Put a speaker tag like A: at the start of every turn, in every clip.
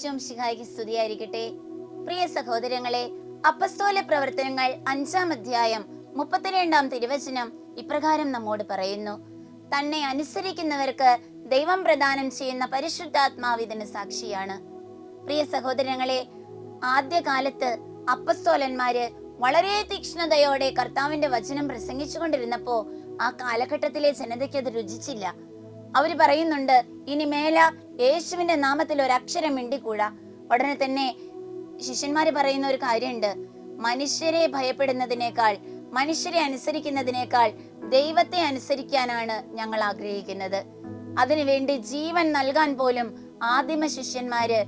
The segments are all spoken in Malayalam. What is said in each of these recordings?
A: ഈശോം ശിഹായിക്ക് സ്തുതിയായിരിക്കട്ടെ. പ്രിയ സഹോദരങ്ങളെ അപ്പസ്തോല പ്രവർത്തനങ്ങൾ അഞ്ചാം അധ്യായം മുപ്പത്തിരണ്ടാം തിരുവചനം ഇപ്രകാരം നമ്മോട് പറയുന്നു. തന്നെ അനുസരിക്കുന്നവർക്ക് ദൈവം പ്രദാനം ചെയ്യുന്ന പരിശുദ്ധാത്മാവ് ഇതിന് സാക്ഷിയാണ്. പ്രിയ സഹോദരങ്ങളെ ആദ്യകാലത്ത് അപ്പസ്തോലന്മാര് വളരെ തീക്ഷ്ണതയോടെ കർത്താവിന്റെ വചനം പ്രസംഗിച്ചുകൊണ്ടിരുന്നപ്പോ ആ കാലഘട്ടത്തിലെ ജനതയ്ക്ക് അത് രുചിച്ചില്ല. അവർ പറയുന്നുണ്ട് ഇനി മേല യേശുവിന്റെ നാമത്തിൽ ഒരു അക്ഷരം മിണ്ടിക്കൂടാ. ഉടനെ തന്നെ ശിഷ്യന്മാര് പറയുന്ന ഒരു കാര്യമുണ്ട്. മനുഷ്യരെ ഭയപ്പെടുന്നതിനേക്കാൾ മനുഷ്യരെ അനുസരിക്കുന്നതിനേക്കാൾ ദൈവത്തെ അനുസരിക്കാനാണ് ഞങ്ങൾ ആഗ്രഹിക്കുന്നത്. അതിനുവേണ്ടി ജീവൻ നൽകാൻ പോലും ആദിമ ശിഷ്യന്മാര്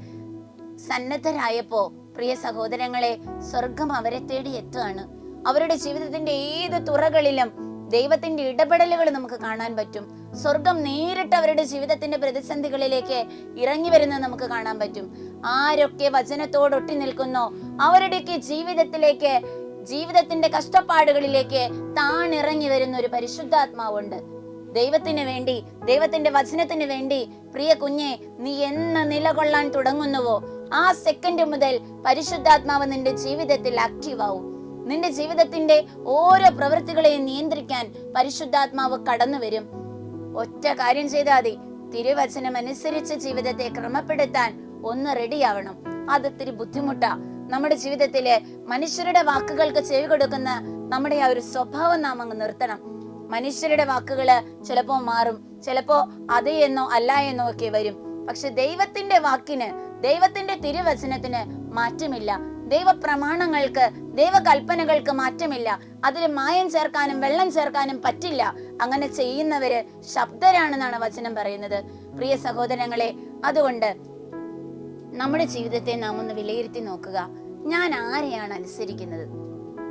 A: സന്നദ്ധരായപ്പോ പ്രിയ സഹോദരങ്ങളെ സ്വർഗം അവരെ തേടി എത്തുകയാണ് അവരുടെ ജീവിതത്തിന്റെ ഏത് തുറകളിലും ദൈവത്തിന്റെ ഇടപെടലുകൾ നമുക്ക് കാണാൻ പറ്റും. സ്വർഗം നേരിട്ട് അവരുടെ ജീവിതത്തിന്റെ പ്രതിസന്ധികളിലേക്ക് ഇറങ്ങി വരുന്നത് നമുക്ക് കാണാൻ പറ്റും. ആരൊക്കെ വചനത്തോട് ഒട്ടി നിൽക്കുന്നോ അവരുടെയൊക്കെ ജീവിതത്തിലേക്ക് ജീവിതത്തിന്റെ കഷ്ടപ്പാടുകളിലേക്ക് താണിറങ്ങി വരുന്ന ഒരു പരിശുദ്ധാത്മാവുണ്ട്. ദൈവത്തിന് വേണ്ടി ദൈവത്തിന്റെ വചനത്തിന് വേണ്ടി പ്രിയ കുഞ്ഞെ നീ എന്ന് നിലകൊള്ളാൻ തുടങ്ങുന്നുവോ ആ സെക്കൻഡ് മുതൽ പരിശുദ്ധാത്മാവ് നിന്റെ ജീവിതത്തിൽ ആക്റ്റീവ് ആവും. നിന്റെ ജീവിതത്തിന്റെ ഓരോ പ്രവൃത്തികളെയും നിയന്ത്രിക്കാൻ പരിശുദ്ധാത്മാവ് കടന്നു വരും. ഒറ്റ കാര്യം ചെയ്താൽ മതി തിരുവചനം അനുസരിച്ച് ജീവിതത്തെ ക്രമപ്പെടുത്താൻ ഒന്ന് റെഡിയാവണം. അത് ഇത്തിരി ബുദ്ധിമുട്ടാ. നമ്മുടെ ജീവിതത്തിലെ മനുഷ്യരുടെ വാക്കുകൾക്ക് ചെവി കൊടുക്കുന്ന നമ്മുടെ ആ ഒരു സ്വഭാവം നാം അങ്ങ് നിർത്തണം. മനുഷ്യരുടെ വാക്കുകൾ ചിലപ്പോ മാറും. ചിലപ്പോ അത് എന്നോ അല്ല എന്നോ ഒക്കെ വരും. പക്ഷെ ദൈവത്തിന്റെ വാക്കിന് ദൈവത്തിന്റെ തിരുവചനത്തിന് മാറ്റമില്ല. ദൈവ പ്രമാണങ്ങൾക്ക് ദൈവകൽപ്പനകൾക്ക് മാറ്റമില്ല. അതിൽ മായം ചേർക്കാനും വെള്ളം ചേർക്കാനും പറ്റില്ല. അങ്ങനെ ചെയ്യുന്നവര് ശബ്ദരാണെന്നാണ് വചനം പറയുന്നത്. പ്രിയ സഹോദരങ്ങളെ അതുകൊണ്ട് നമ്മുടെ ജീവിതത്തെ നാം ഒന്ന് വിലയിരുത്തി നോക്കുക. ഞാൻ ആരെയാണ് അനുസരിക്കുന്നത്?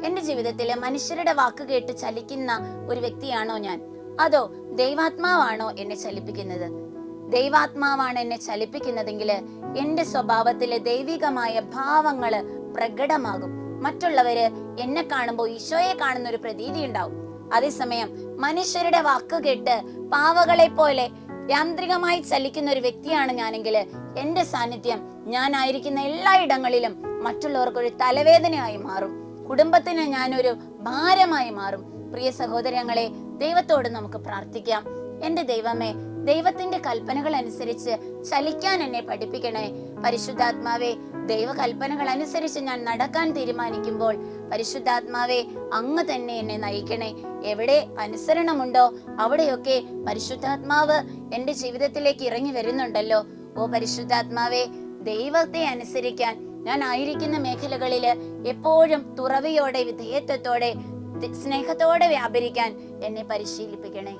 A: എന്റെ ജീവിതത്തിലെ മനുഷ്യരുടെ വാക്ക് കേട്ട് ചലിക്കുന്ന ഒരു വ്യക്തിയാണോ ഞാൻ? അതോ ദൈവാത്മാവാണോ എന്നെ ചലിപ്പിക്കുന്നത്? ദൈവാത്മാവാണ് എന്നെ ചലിപ്പിക്കുന്നതെങ്കിൽ എന്റെ സ്വഭാവത്തിലെ ദൈവികമായ ഭാവങ്ങൾ പ്രകടമാകും. മറ്റുള്ളവര് എന്നെ കാണുമ്പോൾ ഈശോയെ കാണുന്ന ഒരു പ്രതീതി ഉണ്ടാവും അതേസമയം മനുഷ്യരുടെ വാക്ക് കേട്ട് പാവകളെ പോലെ യാന്ത്രികമായി ചലിക്കുന്ന ഒരു വ്യക്തിയാണ് ഞാനെങ്കിൽ എന്റെ സാന്നിധ്യം ഞാനായിരിക്കുന്ന എല്ലായിടങ്ങളിലും മറ്റുള്ളവർക്കൊരു തലവേദനയായി മാറും. കുടുംബത്തിന് ഞാനൊരു ഭാരമായി മാറും. പ്രിയ സഹോദരങ്ങളെ ദൈവത്തോട് നമുക്ക് പ്രാർത്ഥിക്കാം. എന്റെ ദൈവമേ ദൈവത്തിന്റെ കൽപ്പനകൾ അനുസരിച്ച് ചലിക്കാൻ എന്നെ പഠിപ്പിക്കണേ പരിശുദ്ധാത്മാവേ ദൈവകൽപ്പനകൾ അനുസരിച്ച് ഞാൻ നടക്കാൻ തീരുമാനിക്കുമ്പോൾ പരിശുദ്ധാത്മാവെ അങ്ങ് തന്നെ എന്നെ നയിക്കണേ. എവിടെ അനുസരണമുണ്ടോ അവിടെയൊക്കെ പരിശുദ്ധാത്മാവ് എന്റെ ജീവിതത്തിലേക്ക് ഇറങ്ങി വരുന്നുണ്ടല്ലോ. ഓ പരിശുദ്ധാത്മാവെ ദൈവത്തെ അനുസരിക്കാൻ ഞാൻ ആയിരിക്കുന്ന മേഖലകളിൽ എപ്പോഴും തുറവിയോടെ വിധേയത്വത്തോടെ സ്നേഹത്തോടെ വ്യാപരിക്കാൻ എന്നെ പരിശീലിപ്പിക്കണേ.